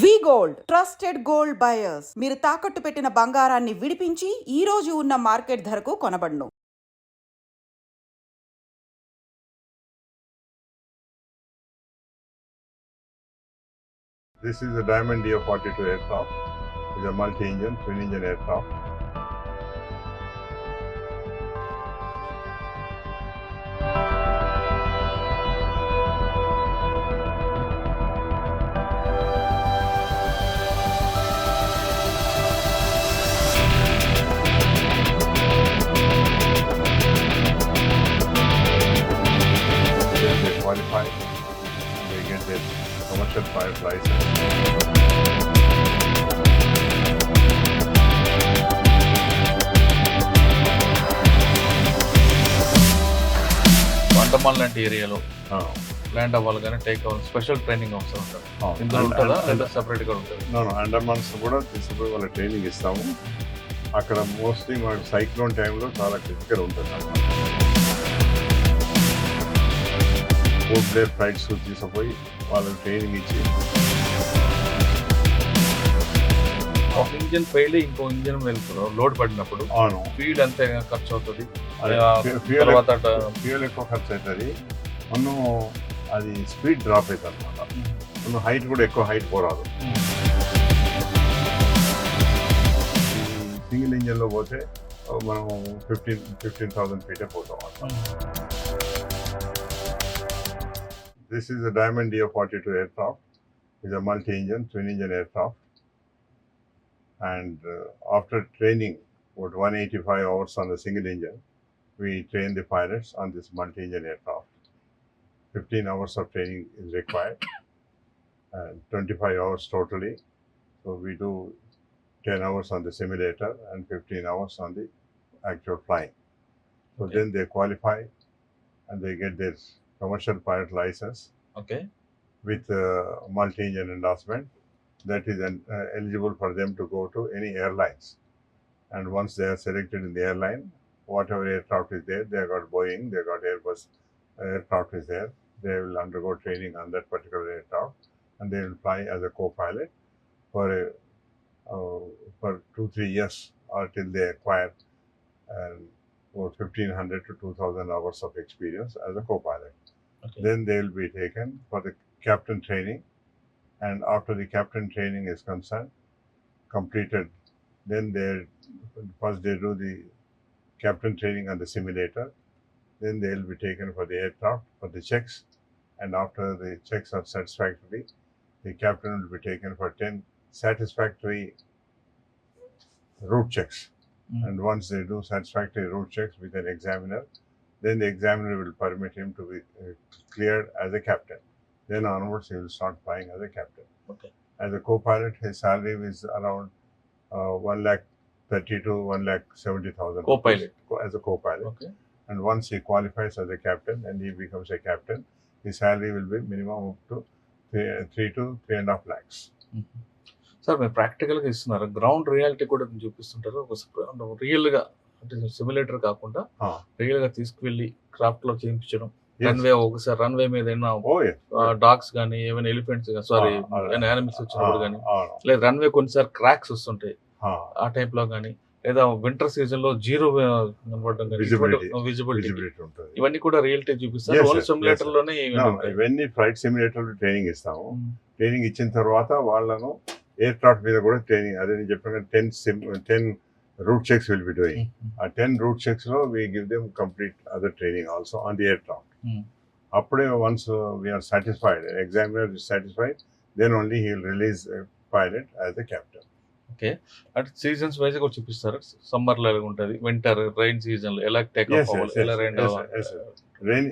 V gold trusted gold buyers మీరు తాకట్టు పెట్టిన బంగారాన్ని విడిపించి ఈ రోజు ఉన్న మార్కెట్ ధరకు కొనబడును This is a Diamond DF-42 aircraft. It's a multi-engine, twin-engine aircraft. Qualify, they get their commercial pilot license. Andaman లాంటి ఏరియాలో ల్యాండ్ అవ్వాలి కానీ టేక్ అవ్వాలి. స్పెషల్ ట్రైనింగ్ అవసరం ఉంటుంది. ఇందులో ఉంటుందా? లేదా సెపరేట్గా ఉంటుంది? అండమాన్స్ కూడా తీసుకుపోయి వాళ్ళ ట్రైనింగ్ ఇస్తాము. అక్కడ మోస్ట్లీ మనకు సైక్లోన్ టైంలో చాలా క్రిటికల్ ఉంటుంది. ఫోర్ ప్లేయర్ ఫ్లైట్స్ తీసుకుపోయి వాళ్ళకి ట్రైనింగ్ ఇచ్చి ఒక ఇంజిన్ ఫెయిల్ ఇంకో ఇంజిన్ వెళ్తారు లోడ్ పడినప్పుడు. అవును. ఫీడ్ అంతే ఖర్చు అవుతుంది. తర్వాత ఫ్యూయల్ ఎక్కువ ఖర్చు అవుతుంది. మనం అది స్పీడ్ డ్రాప్ అవుతుంది అనమాట మనం హైట్ కూడా ఎక్కువ హైట్ పోరాదు. సింగిల్ ఇంజన్లో పోతే మనం ఫిఫ్టీన్ ఫిఫ్టీన్ థౌసండ్ ఫీటే పోతాం This is a Diamond DO-42 aircraft. It's a multi-engine, twin-engine aircraft. And uh, after training, about 185 hours on a single engine, we train the pilots on this multi-engine aircraft. 15 hours of training is required, and 25 hours totally. So we do 10 hours on the simulator and 15 hours on the actual flying. So Okay. then they qualify, and they get their commercial pilot license okay. with uh, multi-engine endorsement that is en- uh, eligible for them to go to any airlines. And once they are selected in the airline, whatever aircraft is there, they got Boeing, they got Airbus aircraft is there, they will undergo training on that particular aircraft, and they will fly as a co-pilot for a, uh, for two three years or till they acquire um, about 1500 to 2000 hours of experience as a co-pilot okay then they will be taken for the captain training. And after the captain training is concerned completed then they first they do the captain training on the simulator. Then they will be taken for the aircraft for the checks. And after the checks are satisfactory the captain will be taken for 10 satisfactory route checks. Mm. and once they do satisfactory route checks with an examiner, then the examiner will permit him to be uh, cleared as a captain. Then onwards, he will start flying as a captain. Okay. As a co-pilot, his salary is around uh, one lakh thirty to one lakh seventy thousand. Co-pilot. as a co-pilot, okay and once he qualifies as a captain and he becomes a captain, his salary will be minimum up to three, three to three and a half lakhs. Sir మీరు ప్రాక్టికల్గా ఇస్తున్నారు ground reality కూడా చూపిస్తుంటారు ఒక రియల్గా అంటే simulator కాకుండా. రియల్గా తీసుకువెళ్ళి క్రాఫ్ట్లో చేయించడం. రన్వే ఒకసారి రన్వే మీద ఏమైనా Oh. డాగ్స్ కానీ ఏమైనా ఎలిఫెంట్స్ సారీ యానిమల్స్ వచ్చినప్పుడు కానీ లేదా రన్వే కొన్నిసారి క్రాక్స్ వస్తుంటాయి ఆ టైప్లో కానీ లేదా వింటర్ సీజన్లో జీరో కనబడడం. విజిబిలిటీ. ఇవన్నీ కూడా రియల్టీ చూపిస్తారు ఓన్లీ. సిమ్యులేటర్లోనే ఇవన్నీ ఫ్లైట్ సిమ్యులేటర్ ట్రైనింగ్ ఇస్తాము. ట్రైనింగ్ ఇచ్చిన తర్వాత వాళ్ళను ఎయిర్ క్రాఫ్ట్ మీద కూడా ట్రైనింగ్ అదే నేను చెప్పిన ten sim ten route checks will be doing. ఆ టెన్ రూట్ చెక్స్లో we give them complete other training also on the aircraft. అప్పుడే once we're satisfied examiner satisfied then only he will release pilot as a captain okay అంటే seasons wise కూడా చూపిస్తారు సమ్మర్లో ఎలా ఉంటుంది winter rain సీజన్లో ఎలా టేక్ ఆఫ్ అవ్వాలి ఎలా yes. Rain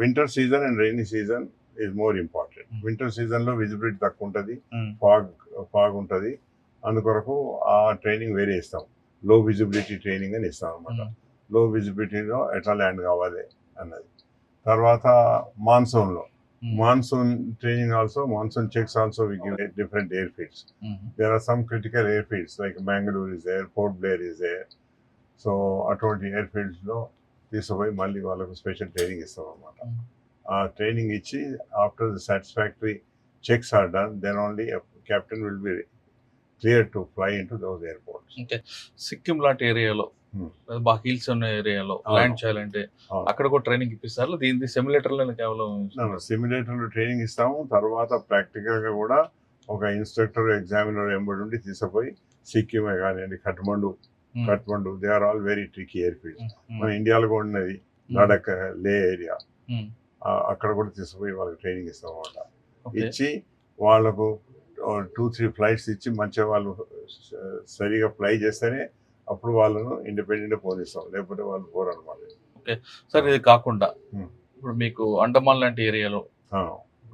winter season and rainy season is more important. Winter సీజన్లో విజిబిలిటీ తక్కువ ఉంటుంది. ఫాగ్ ఫాగ్ ఉంటుంది అందుకొరకు ఆ ట్రైనింగ్ వేరే ఇస్తాం లో విజిబిలిటీ ట్రైనింగ్ అని ఇస్తాం అనమాట Hmm. లో విజిబిలిటీలో ఎట్లా ల్యాండ్ కావాలి అన్నది. తర్వాత మాన్సూన్లో. Monsoon training also monsoon checks also we give different airfield there are some critical airfield like Bengaluru is there Port Blair is there so అటువంటి ఎయిర్ ఫీల్డ్స్లో తీసుకుపోయి మళ్ళీ వాళ్ళకు స్పెషల్ ట్రైనింగ్ ఇస్తాం అనమాట. ఆ ట్రైనింగ్ ఇచ్చి after the satisfactory checks are done, then only a captain will cleared to fly into those airports. Okay Sikkim లాంటి ఏరియాలో బాగా హిల్స్ ఉన్న ఏరియాలో. ల్యాండ్ చేయాలంటే. అక్కడ కూడా ట్రైనింగ్ ఇప్పిస్తారు దీని సిమ్యులేటర్లోనే కేవలం సిమ్యులేటర్లో ట్రైనింగ్ ఇస్తాము తర్వాత ప్రాక్టికల్గా కూడా ఒక ఇన్స్ట్రక్టర్ ఎగ్జామినర్ ఎంబడి ఉండి తీసుకుపోయి సిక్కిమే కానివ్వండి Kathmandu. Kathmandu they are all very tricky airfield. మన ఇండియాలో కూడా ఉన్నది. లడక్ లే ఏరియా. అక్కడ కూడా తీసుకుపోయి వాళ్ళకి ట్రైనింగ్ ఇస్తాం అన్నమాట ఓకే ఇచ్చి వాళ్ళకు టూ త్రీ ఫ్లైట్స్ ఇచ్చి మంచిగా వాళ్ళు సరిగా ఫ్లై చేస్తేనే అప్పుడు వాళ్ళను ఇండిపెండెంట్ పోనిస్తాం లేకపోతే వాళ్ళు పోరు అనమాట. సార్ ఇది కాకుండా. ఇప్పుడు మీకు అండమాన్ లాంటి ఏరియాలో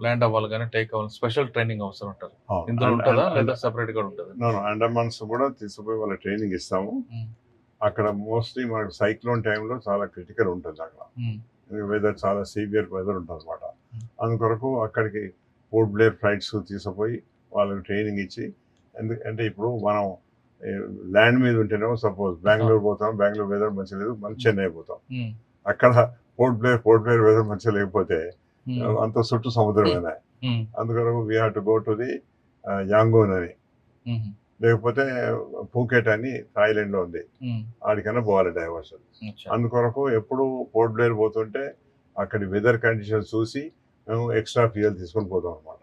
ల్యాండ్ అవ్వాలి కానీ టేక్ అవ్వాలి స్పెషల్ ట్రైనింగ్ అవసరం ఉంటుంది ఇందులో ఉంటుందా లేదా సెపరేట్గా ఉంటుంది? అండమాన్స్ కూడా తీసుకుపోయి వాళ్ళ ట్రైనింగ్ ఇస్తాము. అక్కడ మోస్ట్లీ మనకు సైక్లోన్ టైంలో చాలా క్రిటికల్ ఉంటుంది అక్కడ. వెదర్ చాలా సీవియర్ వెదర్ ఉంటుంది అనమాట. అందుకొరకు అక్కడికి పోర్ట్ బ్లేర్ ఫ్లైట్స్ తీసుకుపోయి వాళ్ళకి ట్రైనింగ్ ఇచ్చి ఎందుకంటే ఇప్పుడు మనం ల్యాండ్ మీద ఉంటేనేమో సపోజ్ బెంగళూరు పోతాం బెంగళూరు వెదర్ మంచిగా లేదు మనం చెన్నై పోతాం. అక్కడ పోర్ట్ బ్లేర్ పోర్ట్ బ్లేర్ వెదర్ మంచిగా లేకపోతే అంత చుట్టూ సముద్రమేనా అందుకొరకు we have to go to the Yangon అని. లేకపోతే పూకెట్ అని థాయిలాండ్లో ఉంది. ఆడికన్నా పోవాలి డైవర్షన్ అందుకొరకు ఎప్పుడు పోర్ట్ బ్లేర్ పోతుంటే అక్కడి వెదర్ కండిషన్స్ చూసి మేము ఎక్స్ట్రా ఫ్యూయల్ తీసుకొని పోతాం అనమాట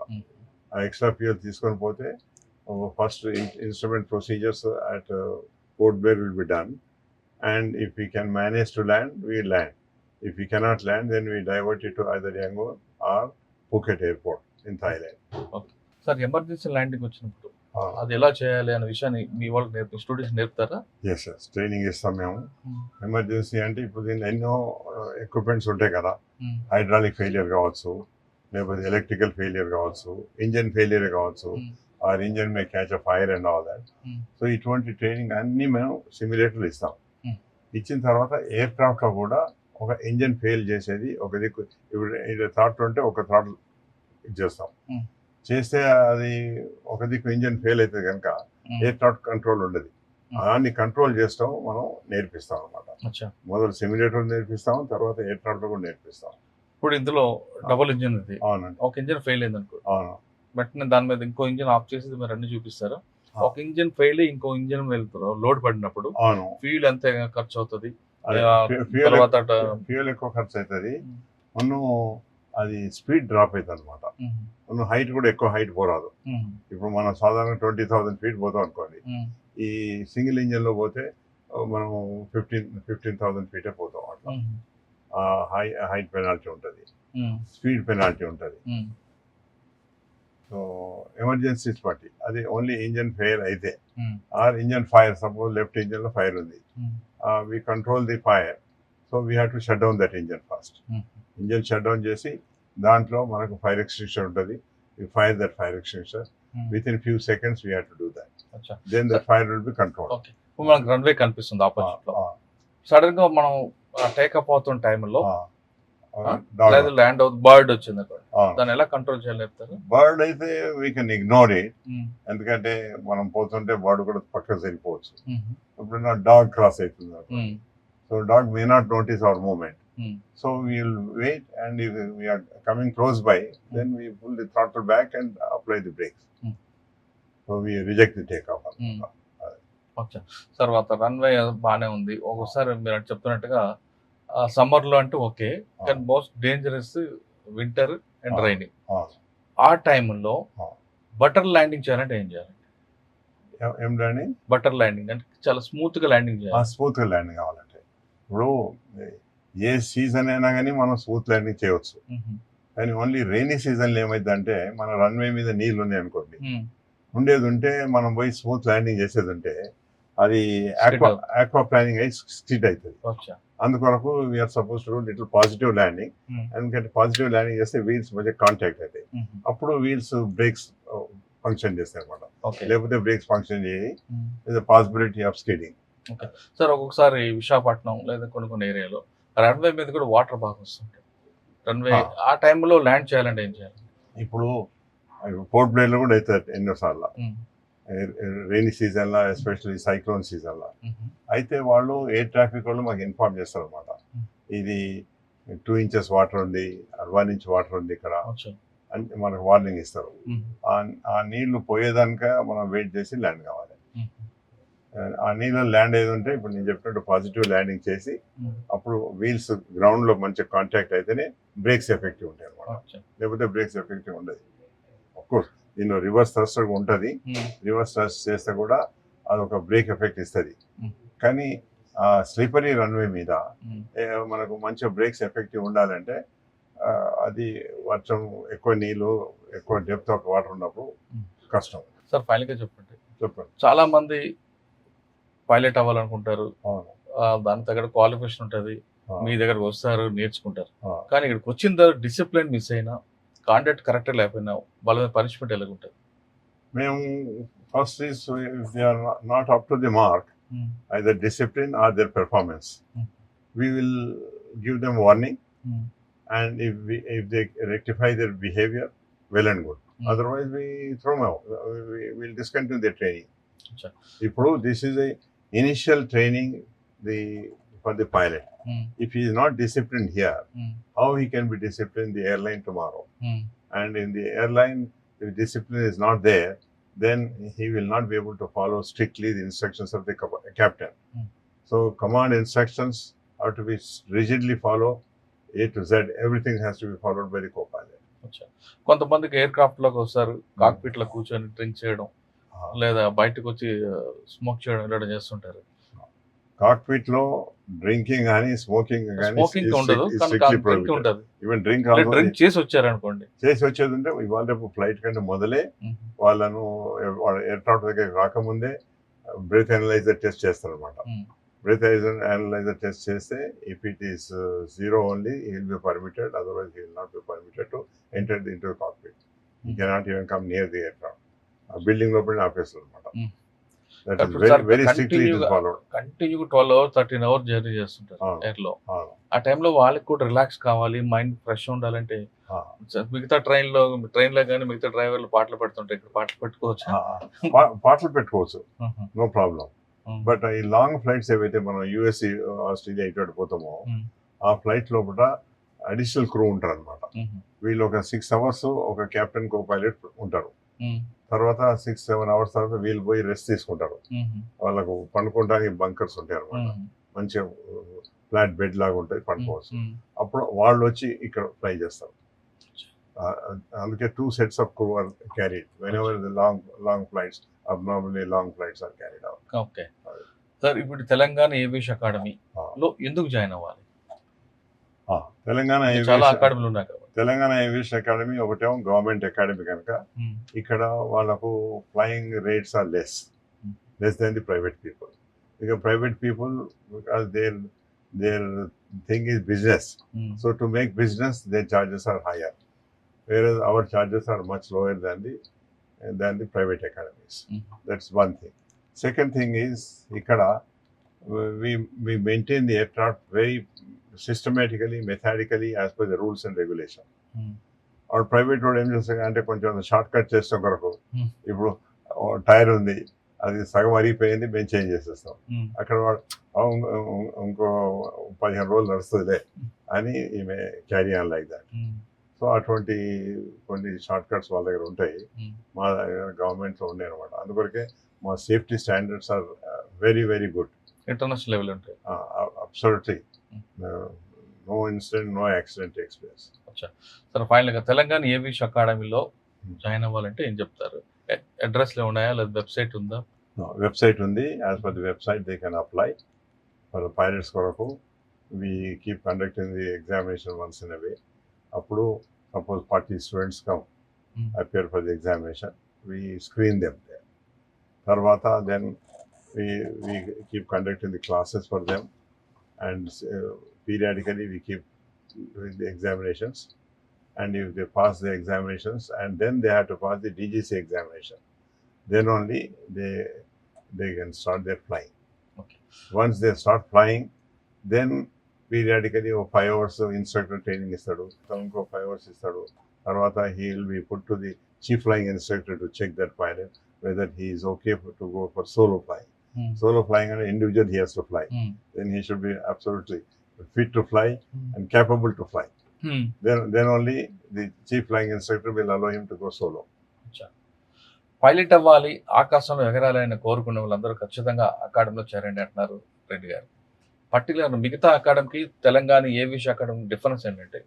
ఆ ఎక్స్ట్రా ఫ్యూయల్ తీసుకొని పోతే first instrument procedures at Port Blair will be done and if we can manage to land we land if we cannot land then we divert it to either Yangon or Phuket airport in Thailand sir emergency landing వచ్చినప్పుడు అది ఎలా చేయాలి అనే విషయాన్ని మీ వాళ్ళకి నేర్పి students నేర్పుతారా? ఎస్ ఎస్ ట్రైనింగ్ ఇస్తాం మేము. ఎమర్జెన్సీ అంటే ఇప్పుడు దీనిలో ఎన్నో ఎక్విప్మెంట్స్ ఉంటాయి కదా. హైడ్రాలిక్ ఫెయిలియర్ కావచ్చు. లేకపోతే ఎలక్ట్రికల్ ఫెయిలియర్ కావచ్చు ఇంజన్ ఫెయిలియర్ కావచ్చు or engine may catch a fire and all that. So ఇటువంటి ట్రైనింగ్ అన్ని మేము సిమ్యులేటర్లు ఇస్తాం. Hmm. ఇచ్చిన తర్వాత ఎయిర్ క్రాఫ్ట్లో కూడా ఒక ఇంజన్ ఫెయిల్ చేసేది ఒక దిక్కు ఇప్పుడు థాట్ ఉంటే ఒక థాట్ చేస్తాం. Hmm. చేస్తే అది ఒక దిక్కు ఇంజన్ ఫెయిల్ అయితే కనుక ఎయిర్ క్రాఫ్ట్ కంట్రోల్ ఉండదు. Hmm. దాన్ని కంట్రోల్ చేస్తాం మనం నేర్పిస్తాం అనమాట మొదలు సిమ్యులేటర్ నేర్పిస్తాం తర్వాత ఎయిర్ క్రాఫ్ట్ కూడా నేర్పిస్తాం. ఇప్పుడు ఇందులో డబుల్ ఇంజిన్ ఉంది. అవునండి. ఒక ఇంజిన్ ఫెయిల్ అయింది అనుకో అవును. వెంటనే దాని మీద ఇంకో ఇంజిన్ ఆఫ్ చేసి మీరు అన్ని చూపిస్తారా. ఒక ఇంజిన్ ఫెయిల్ ఇంకో ఇంజిన్ వెళ్తారు. లోడ్ పడినప్పుడు అవును. ఫ్యూల్ ఎంత ఖర్చు అవుతుంది? అది ఆ, ఫ్యూ- ఫ్యూయల్ తర్వాత ఎక్కువ- ఖర్చు అవుతుంది. మనం అది స్పీడ్ డ్రాప్ అవుతుంది అనమాట మనం హైట్ కూడా ఎక్కువ హైట్ పోరాదు. ఇప్పుడు మనం సాధారణ ట్వంటీ థౌసండ్ ఫీట్ పోతాం అనుకోండి. ఈ సింగిల్ ఇంజన్లో పోతే మనం ఫిఫ్టీన్ ఫిఫ్టీన్ థౌసండ్ ఫీటే పోతాం అట్లా. హై హైట్ పెనాల్టీ ఉంటుంది. స్పీడ్ పెనాల్టీ ఉంటుంది. సో ఎమర్జెన్సీస్ బట్టి అది ఓన్లీ ఇంజన్ ఫైర్ అయితే. Or engine fire suppose left ఇంజన్లో fire ఉంది. We control the fire. So we have to shut down that engine first. Engine shut down చేసి దాంట్లో మనకు fire extension ఉంటుంది. Fire that fire extension within few seconds we have to do that then that fire will be control మనకు runway కనిపిస్తుంది ఆపోజిట్లో. సడన్గా మనం take up అవుతున్న టైంలో లేదా ల్యాండ్ అవుతుంది బర్డ్ వచ్చింది అక్కడ దాన్ని ఎలా కంట్రోల్ చేయాలి చెప్తారు? బర్డ్ అయితే వీ కెన్ ఇగ్నోర్ ఇట్ ఎందుకంటే మనం పోతుంటే బర్డ్ కూడా పక్కకు సరిపోవచ్చు ఇప్పుడు డాగ్ క్రాస్ అవుతుంది so dog may not notice our movement Hmm. So we'll wait and we're coming close by then we pull the throttle back and apply the brakes Hmm. So we reject the take off అచ్చా తర్వాత runway బాగానే ఉంది. ఒక్కోసారి మీరు చెప్తున్నట్టుగా సమ్మర్లో అంటే okay. కానీ most dangerous winter and. Raining ఆ. టైంలో. బటర్ ల్యాండింగ్ చేయాలంటే ఏం చేయాలి? ఏం ల్యాండింగ్? Butter landing. అంటే చాలా స్మూత్గా ల్యాండింగ్ చేయాలి. స్మూత్గా ల్యాండింగ్ కావాలంటే. ఇప్పుడు ఏ సీజన్ అయినా కానీ మనం స్మూత్ ల్యాండింగ్ చేయవచ్చు. కానీ ఓన్లీ రైనీ సీజన్లో ఏమైందంటే మన రన్వే మీద నీళ్ళు ఉన్నాయి అనుకోండి. ఉండేది ఉంటే మనం పోయి స్మూత్ ల్యాండింగ్ చేసేది ఉంటే అది ఆక్వా ప్లానింగ్ అయి స్కిట్ అవుతుంది అందుకొరకు we're suppose to little positive landing Hmm. ఎందుకంటే పాజిటివ్ ల్యాండింగ్ చేస్తే వీల్స్ మధ్య కాంటాక్ట్ అవుతాయి మ్మ్. అప్పుడు వీల్స్ బ్రేక్స్ ఫంక్షన్ చేస్తాయి అనమాట లేకపోతే బ్రేక్స్ ఫంక్షన్ చేయి. Is possibility of skidding sir ఒక్కొక్కసారి విశాఖపట్నం లేదా కొన్ని కొన్ని ఏరియాలో రన్వే మీద కూడా వాటర్ బాగా వస్తుంటాయి. రన్వే. ఆ. టైంలో ల్యాండ్ చేయాలంటే ఏం చేయాలి? ఇప్పుడు పోర్ట్ బ్లేర్లో కూడా అవుతుంది ఎన్నోసార్లు. రైనీ సీజన్లో ఎస్పెషల్లీ సైక్లోన్ సీజన్లో. అయితే వాళ్ళు ఎయిర్ ట్రాఫిక్ వాళ్ళు మాకు ఇన్ఫార్మ్ చేస్తారు అనమాట. ఇది టూ ఇంచెస్ వాటర్ ఉంది వన్ ఇంచ్ వాటర్ ఉంది ఇక్కడ. అని మనకు వార్నింగ్ ఇస్తారు. ఆ- నీళ్ళు పోయేదానిక మనం వెయిట్ చేసి ల్యాండ్ కావాలి. ఆ నీళ్ళ ల్యాండ్ ఏది ఉంటే ఇప్పుడు నేను చెప్పినట్టు పాజిటివ్ ల్యాండింగ్ చేసి. అప్పుడు వీల్స్ గ్రౌండ్లో మంచి కాంటాక్ట్ అయితేనే బ్రేక్స్ ఎఫెక్టివ్ ఉంటాయి అనమాట. లేకపోతే బ్రేక్స్ ఎఫెక్టివ్ ఉండదు. దీనిలో రివర్స్ థ్రస్ట్ ఉంటుంది. రివర్స్ థ్రస్ట్ చేస్తే కూడా అదొక బ్రేక్ ఎఫెక్ట్ ఇస్తుంది. కానీ ఆ స్లీపరీ రన్వే మీద ఏ, మనకు మంచిగా బ్రేక్స్ ఎఫెక్టివ్ ఉండాలంటే అది వర్షం ఎక్కువ నీళ్ళు ఎక్కువ డెప్త్ ఆఫ్ వాటర్ ఉన్నప్పుడు ఉమ్. కష్టం. సార్ ఫైనల్గా చెప్పండి. చెప్పండి. చాలా మంది పైలట్ అవ్వాలనుకుంటారు. దాని తగ్గట్టు క్వాలిఫికేషన్ ఉంటుంది. మీ దగ్గరకు వస్తారు నేర్చుకుంటారు. కానీ ఇక్కడికి వచ్చిన తర్వాత డిసిప్లిన్ మిస్ అయినా కాంటాక్ట్ కరెక్ట్ లేకపోయినా వాళ్ళ మీద పనిష్మెంట్ ఎలాగుంటుంది మేము first is they are not up to the mark either discipline or their performance. Mm. We will give them warning, and if we, if they rectify their behavior, well and good. Mm. Otherwise, we throw them out. Uh, We will discontinue their training. Sure. ఇప్పుడు this is a initial training the for the pilot. If he is not disciplined here, how he can be disciplined in the airline tomorrow? And in the airline, if discipline is not there, then he will not be able to follow strictly the instructions of the cap- captain. Hmm. So command instructions are to be rigidly followed. A to Z, everything has to be followed by the co-pilot. కొంతమందికి air క్రాఫ్ట్లోకి వస్తారు కాక్పిట్లో కూర్చొని drink చేయడం Uh, లేదా బయటకు వచ్చి smoke చేయడం ఇలా చేస్తుంటారు కాక్పిట్లో డ్రింకింగ్ కానీ స్మోకింగ్ కానీ స్మోకింగ్ ఉండదు ఈవెన్ డ్రింక్ డ్రింక్ చేసి వచ్చారు అనుకోండి చేసి వచ్చేది ఉంటే ఇవాళ రేపు ఫ్లైట్ కంటే మొదలే వాళ్ళను ఎయిర్క్రాఫ్ట్ దగ్గర రాకముందే బ్రీత్ అనలైజర్ టెస్ట్ చేస్తారు అనమాట బ్రీత్ అనలైజర్ టెస్ట్ చేస్తే if it is zero only will be permitted otherwise will not be permitted to enter the into cockpit. You cannot even come near the aircraft ఆ building లోపల ఆపేస్తారు అనమాట continue twelve hour thirteen hour journey చేస్తుంటారు. ఎయిర్లో ఆ. టైంలో వాళ్ళకి కూడా రిలాక్స్ కావాలి మైండ్ ఫ్రెష్ ఉండాలంటే మిగతా ట్రైన్లో ట్రైన్లో కానీ మిగతా డ్రైవర్లు పాటలు పెడుతుంటారు ఇక్కడ పాటలు పెట్టుకోవచ్చు? పాటలు పెట్టుకోవచ్చు. నో ప్రాబ్లం బట్ ఈ లాంగ్ ఫ్లైట్స్ ఏవైతే మనం యూఎస్సి ఆస్ట్రేలియా ఇటు పోతామో ఆ ఫ్లైట్ లోపల అడిషనల్ క్రూ ఉంటారు అనమాట వీళ్ళు ఒక సిక్స్ అవర్స్ ఒక కెప్టెన్ కో పైలట్ ఉంటారు. తర్వాత సిక్స్ సెవెన్ అవర్స్ తర్వాత వీళ్ళు పోయి రెస్ట్ తీసుకుంటారు. వాళ్ళకు పండుకోవడానికి బంకర్స్ ఉంటాయి అనమాట మంచిగా ఫ్లాట్ బెడ్ లాగా ఉంటుంది పండుకోవచ్చు. అప్పుడు వాళ్ళు వచ్చి ఇక్కడ ఫ్లై చేస్తారు. అందుకే two sets of crew are carried whenever long long flights abnormally long flights are carried out okay sir ఇప్పుడు తెలంగాణ ఏవియేషన్ అకాడమీ లో ఎందుకు జాయిన్ అవ్వాలి? తెలంగాణ చాలా అకాడమీలు ఉన్నాయి తెలంగాణ ఏవియేషన్ అకాడమీ ఒకటేమో గవర్నమెంట్ అకాడమీ కనుక ఇక్కడ వాళ్ళకు flying rates are less Hmm. Less than the private people ఇక private people because their their thing is business so to make business their charges are higher వేరే our charges are much lower than the than the private academies Hmm. That's one thing second thing is ఇక్కడ we we maintain the aircraft very systematically, methodically as per the rules and regulation. Or private road ఏం చేస్తాం అంటే కొంచెం short cut చేస్తాం కొరకు Hmm. ఇప్పుడు tyre ఉంది అది సగం అరిగిపోయింది మేము చేంజ్ చేసేస్తాం. అక్కడ వాడు "ఆ, ఇంకో- పదిహేను రోజులు నడుస్తుందిలే అని ఈమె carry on like that so అటువంటి కొన్ని షార్ట్ కట్స్ వాళ్ళ దగ్గర ఉంటాయి. Hmm. మా గవర్నమెంట్లో ఉండే అనమాట అందుకొరకే మా safety standards are very very good international level ఉంటాయి. Absolutely Hmm. No incident no accident takes place sir ఫైనల్గా తెలంగాణ ఏవియేషన్ అకాడమీలో. జాయిన్ అవ్వాలంటే ఏం చెప్తారు? అడ్రస్లో ఉన్నాయా? లేదా వెబ్సైట్ ఉందా? వెబ్సైట్ ఉంది. As per the website they can apply for pilots కొరకు. We keep conducting the examination once in away అప్పుడు suppose forty students come. Appear for the examination we screen them they తర్వాత then we we keep conducting the classes for them And periodically we keep doing the examinations and if they pass the examinations and then they have to pass the DGC examination then only they they can start their flying. Okay. Once they start flying, then periodically ఒక five hours instructor training ఇస్తాడు ఇంకో five hours ఇస్తాడు తర్వాత he will be put to the chief flying instructor to check that pilot whether he is okay to go for solo flying Solo flying అంటే individual he has to fly then he should be absolutely fit to fly and capable to fly. then then only the chief flying instructor will allow him to go solo. Pilot అవ్వాలి ఆకాశంలో ఎగరాలి అని కోరుకునే వాళ్ళందరూ ఖచ్చితంగా అకాడమీలో చేరండి అంటున్నారు రెడ్డి గారు. పర్టికులర్ మిగతా అకాడమీకి తెలంగాణ ఏవిష్ అకాడమీ డిఫరెన్స్ ఏంటంటే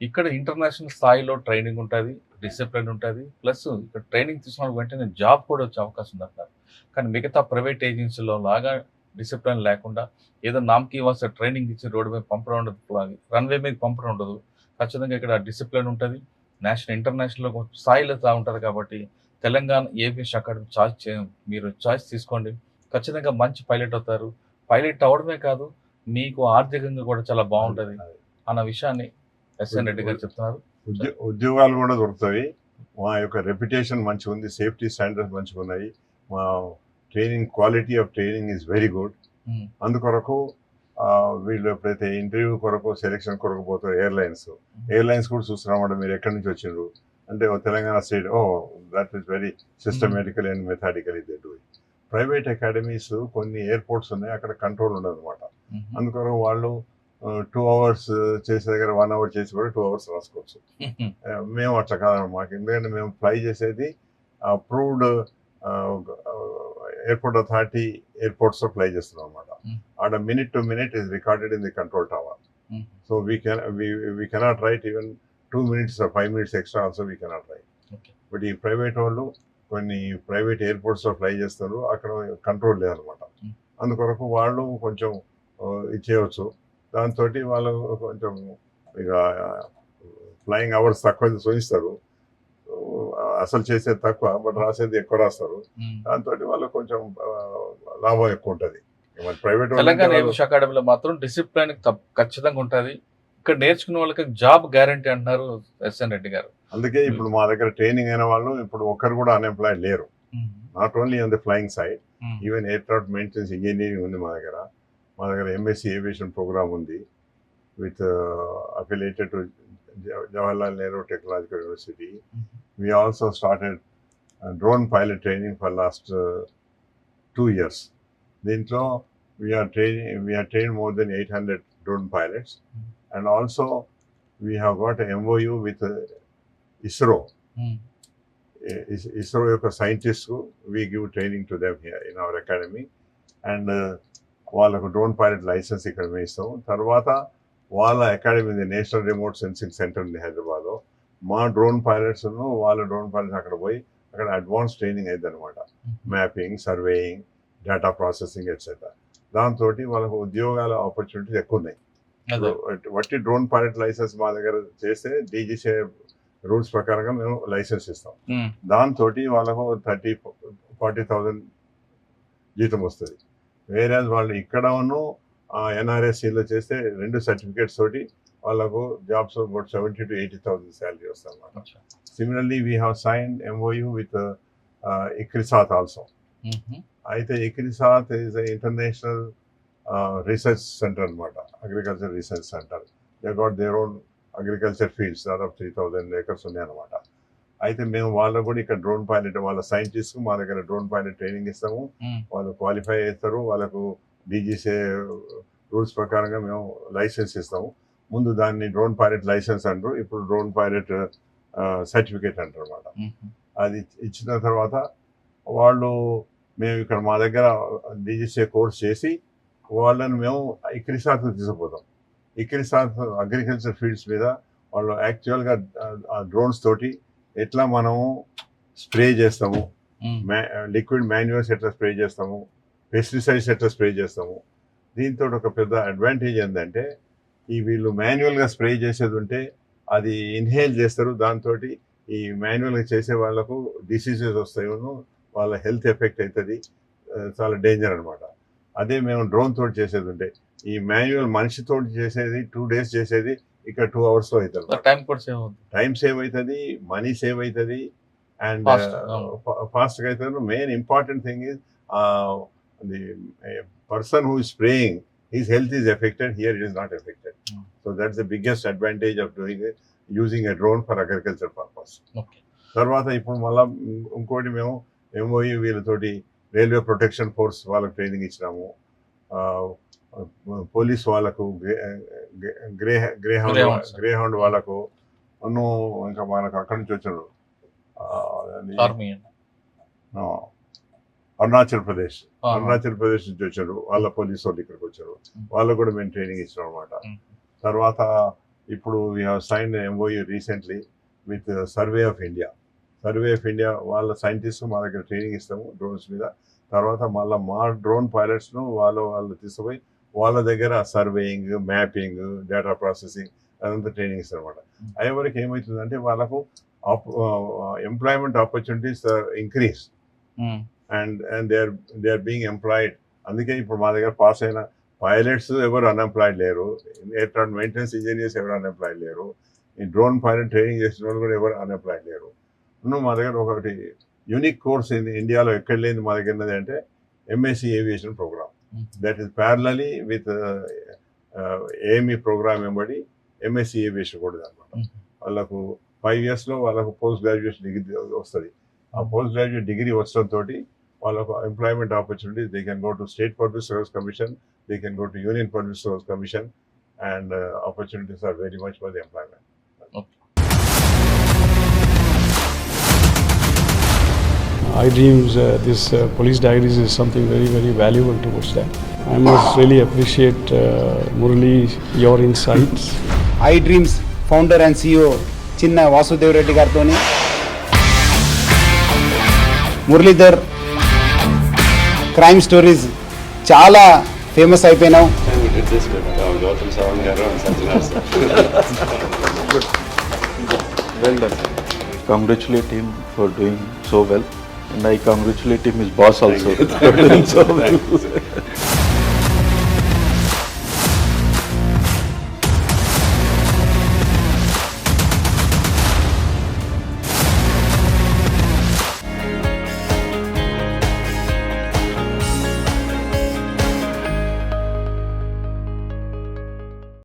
ఇక్కడ ఇంటర్నేషనల్ స్థాయిలో ట్రైనింగ్ ఉంటుంది డిసిప్లిన్ ఉంటుంది ప్లస్ ఇక్కడ ట్రైనింగ్ తీసుకున్న వెంటనే జాబ్ కూడా వచ్చే అవకాశం ఉంది అంటున్నారు కానీ మిగతా ప్రైవేట్ ఏజెన్సీలో లాగా డిసిప్లిన్ లేకుండా ఏదో నామకి వస్తే ట్రైనింగ్ ఇచ్చి రోడ్డు మీద పంపడం ఉండదు. రన్వే మీద పంపడం ఉండదు. ఖచ్చితంగా ఇక్కడ డిసిప్లిన్ ఉంటుంది. నేషనల్ ఇంటర్నేషనల్ స్థాయిలో ఉంటుంది కాబట్టి తెలంగాణ ఏవిఎస్ అకాడమీ చాయిస్ చే మీరు చాయిస్ తీసుకోండి. ఖచ్చితంగా మంచి పైలట్ అవుతారు. పైలట్ అవడమే కాదు మీకు ఆర్థికంగా కూడా చాలా బాగుంటుంది అన్న విషయాన్ని ఎస్ఎన్ రెడ్డి గారు చెప్తున్నారు. ఉద్యోగాలు కూడా దొరుకుతాయి. మా యొక్క రెప్యుటేషన్ మంచిగా ఉంది సేఫ్టీ స్టాండర్డ్స్ మంచిగా ఉన్నాయి మా training quality of training is very good Hmm. అందుకొరకు వీళ్ళు ఎప్పుడైతే ఇంటర్వ్యూ కొరకు సెలెక్షన్ కొరకు పోతారు ఎయిర్లైన్స్ ఎయిర్లైన్స్ కూడా చూస్తున్నామంటే మీరు ఎక్కడి నుంచి వచ్చిండ్రు? అంటే Telangana state oh that is very systematical and methodical they do private academies కొన్ని ఎయిర్పోర్ట్స్ ఉన్నాయి అక్కడ కంట్రోల్ ఉండదు అనమాట అందుకొరకు వాళ్ళు టూ అవర్స్ చేసే దగ్గర వన్ అవర్ చేసి కూడా టూ అవర్స్ రాసుకోవచ్చు. ఆ, మేము అట్లా కాదు మాకు ఎందుకంటే మేము ఫ్లై చేసేది అప్రూవ్డ్ ఎయిర్పోర్ట్ అథారిటీ ఎయిర్పోర్ట్స్లో ఫ్లై చేస్తున్నాం అనమాట. ఆడ minute to minute is recorded in the control tower. So we can we cannot write even two minutes five minutes extra also we cannot write. But ఈ private వాళ్ళు కొన్ని private ఎయిర్పోర్ట్స్లో fly చేస్తారు అక్కడ control లేదనమాట. అందుకొరకు వాళ్ళు కొంచెం ఇచ్చేయవచ్చు దాంతో వాళ్ళు కొంచెం ఇక ఫ్లయింగ్ అవర్స్ తక్కువ చూపిస్తారు అసలు చేసేది తక్కువ బట్ రాసేది ఎక్కువ రాస్తారు? దాంతో వాళ్ళకి కొంచెం లాభం ఎక్కువ ఉంటుంది. ప్రైవేట్ తెలంగాణ అకాడమీలో మాత్రం డిసిప్లిన్ ఖచ్చితంగా ఉంటుంది. ఇక్కడ నేర్చుకునే వాళ్ళకి జాబ్ గ్యారంటీ అంటున్నారు ఎస్ఎన్ రెడ్డి గారు. అందుకే ఇప్పుడు మా దగ్గర ట్రైనింగ్ అయిన వాళ్ళు ఇప్పుడు ఒక్కరు కూడా అన్ఎంప్లాయిడ్ లేరు. Not only on the flying side even aircraft maintenance engineering ఉంది మా దగ్గర. మా దగ్గర ఎంఎస్సి ఏవియేషన్ ప్రోగ్రామ్ ఉంది. With affiliated to Jawaharlal Nehru technological university we also started uh, drone pilot training for last uh, two years. దీంట్లో we are training we are train more than eight hundred drone pilots and also we have got MOU with ISRO ISRO యొక్క scientist we give training to them here in our academy and uh, వాళ్ళకు drone pilot licence ఇక్కడ మేము ఇస్తాము తర్వాత వాళ్ళ academy ఉంది national remote sensing centre ఉంది హైదరాబాద్లో. మా డ్రోన్ పైలట్స్ వాళ్ళ డ్రోన్ పైలట్స్ అక్కడ పోయి అక్కడ అడ్వాన్స్ ట్రైనింగ్ అయింది అనమాట mapping surveying data processing etcetera దాంతో వాళ్ళకు ఉద్యోగాల ఆపర్చునిటీస్ ఎక్కువ ఉన్నాయి వట్టి డ్రోన్ పైలట్ లైసెన్స్ మా దగ్గర చేస్తే డీజీసీ రూల్స్ ప్రకారంగా మేము లైసెన్స్ ఇస్తాం. దాంతో వాళ్ళకు థర్టీ ఫార్టీ థౌజండ్ జీతం వస్తుంది. వేరే వాళ్ళు ఇక్కడ ఉన్ను ఎన్ఆర్ఎస్సీలో చేస్తే రెండు సర్టిఫికేట్స్ తోటి వాళ్ళకు jobs about seventy to eighty thousand salary వస్తుంది అన్నమాట అచ్చా. Similarly we have sign MOU with ICRISAT also. అయితే ICRISAT is international research centre అనమాట agriculture research centre they got their own agriculture fields దాదాపు త్రీ థౌజండ్ ఏకర్స్ ఉన్నాయన్నమాట అయితే మేము వాళ్ళకు కూడా ఇక్కడ డ్రోన్ పైలట్ వాళ్ళ సైంటిస్ట్ మా దగ్గర డ్రోన్ పైలట్ ట్రైనింగ్ ఇస్తాము. వాళ్ళు క్వాలిఫై చేస్తారు. వాళ్ళకు డీజీసీ రూల్స్ ప్రకారంగా మేము లైసెన్స్ ఇస్తాము. ముందు దాన్ని డ్రోన్ పైలట్ లైసెన్స్ అంటారు. ఇప్పుడు డ్రోన్ పైలట్ సర్టిఫికేట్ అంటారు అనమాట. అది ఇచ్చిన తర్వాత వాళ్ళు మేము ఇక్కడ మా దగ్గర డీజీసీ కోర్స్ చేసి వాళ్ళని మేము ఇక్రిసాత్ తీసుకుపోతాం. ఇక్రిసాత్ అగ్రికల్చర్ ఫీల్డ్స్ మీద వాళ్ళు యాక్చువల్గా డ్రోన్స్ తోటి ఎట్లా మనము స్ప్రే చేస్తాము. లిక్విడ్ మాన్యువల్స్ ఎట్లా స్ప్రే చేస్తాము. పెస్టిసైడ్స్ ఎట్లా స్ప్రే చేస్తాము. దీంతో ఒక పెద్ద అడ్వాంటేజ్ ఏంటంటే ఈ వీళ్ళు మాన్యువల్గా స్ప్రే చేసేది ఉంటే అది ఇన్హేల్ చేస్తారు. దాంతో ఈ మాన్యువల్గా చేసే వాళ్ళకు డిసీజెస్ వస్తాయి వాళ్ళ హెల్త్ ఎఫెక్ట్ అవుతుంది చాలా డేంజర్ అనమాట అదే మేము డ్రోన్ తోటి చేసేది ఉంటే ఈ మాన్యువల్ మనిషితో చేసేది టూ డేస్ చేసేది ఇక్కడ టూ అవర్స్లో అవుతుంది టైం కూడా సేవ్ అవుతుంది. టైం సేవ్ అవుతుంది మనీ సేవ్ అవుతుంది అండ్. ఫాస్ట్గా అవుతుంది main important thing is the person who is spraying his health is affected here it is not affected Hmm. So that's the biggest advantage of doing using a drone for agriculture purpose okay తర్వాత ఇప్పుడు మళ్ళీ ఇంకోటి మేము MOE వీళ్ళతోటి railway protection force వాళ్ళకి training ఇచ్చినాము. Police వాళ్ళకు grey grey hound. Grey hound వాళ్ళకు ఇంకా మనకు అక్కడి నుంచి వచ్చాడు ఆ, అది, ఆర్మీ అండి ఆ, అరుణాచల్ ప్రదేశ్. అరుణాచల్ ప్రదేశ్ నుంచి వచ్చారు. వాళ్ళ పోలీస్ వాళ్ళు ఇక్కడికి వచ్చారు. వాళ్ళకు కూడా మేము ట్రైనింగ్ ఇచ్చాం అనమాట. తర్వాత ఇప్పుడు sign MOU recently with Survey of India Survey of India వాళ్ళ సైంటిస్ట్ మా దగ్గర ట్రైనింగ్ ఇస్తాము డ్రోన్స్ మీద. తర్వాత మళ్ళీ మా డ్రోన్ పైలట్స్ను వాళ్ళు వాళ్ళు తీసుకుపోయి వాళ్ళ దగ్గర సర్వేయింగ్ మ్యాపింగ్ డేటా ప్రాసెసింగ్ అదంతా ట్రైనింగ్ ఇస్తారు అనమాట అయ్యే వరకు ఏమవుతుందంటే వాళ్ళకు employment opportunities increase and and they are they are being employed అందుకే ఇప్పుడు మా దగ్గర పాస్ అయిన పైలట్స్ ఎవరు అన్ఎంప్లాయిడ్ లేరు. ఎయిర్ ట్రాఫిక్ మెయింటెనెన్స్ ఇంజనీర్స్ ఎవరు అన్ఎంప్లాయిడ్ లేరు. ఈ డ్రోన్ పైలట్ ట్రైనింగ్ చేసిన వాళ్ళు కూడా ఎవరు అన్ఎంప్లాయిడ్ లేరు. నువ్వు మా దగ్గర ఒకటి యూనిక్ కోర్స్ ఇండియాలో ఎక్కడ లేని మా దగ్గర ఉన్నది అంటే MSc aviation program. That is parallely with ఏమి ప్రోగ్రామ్ వెంబడి ఎంఎస్సి ఏవియేషన్ కూడా అనమాట. వాళ్ళకు ఫైవ్ ఇయర్స్లో వాళ్ళకు పోస్ట్ గ్రాడ్యుయేషన్ డిగ్రీ వస్తుంది. ఆ పోస్ట్ గ్రాడ్యుయేట్ డిగ్రీ వచ్చడంతో all of employment opportunities. They can go to State Public Service Commission, they can go to Union Public Service Commission, and uh, opportunities are very much for the employment. Okay. I dreams uh, this uh, police diaries is something very very valuable towards that. I must really appreciate uh, Murali your insights. I dreams founder and CEO Chinna Vasudev Reddy Murli Muralidhar crime stories చాలా famous అయిపోయినావు we did this with uh, Gautam Savan Garu and Sanjana sir. Well done. Congratulate him for doing so well. And I congratulate him, his boss also, for doing so well.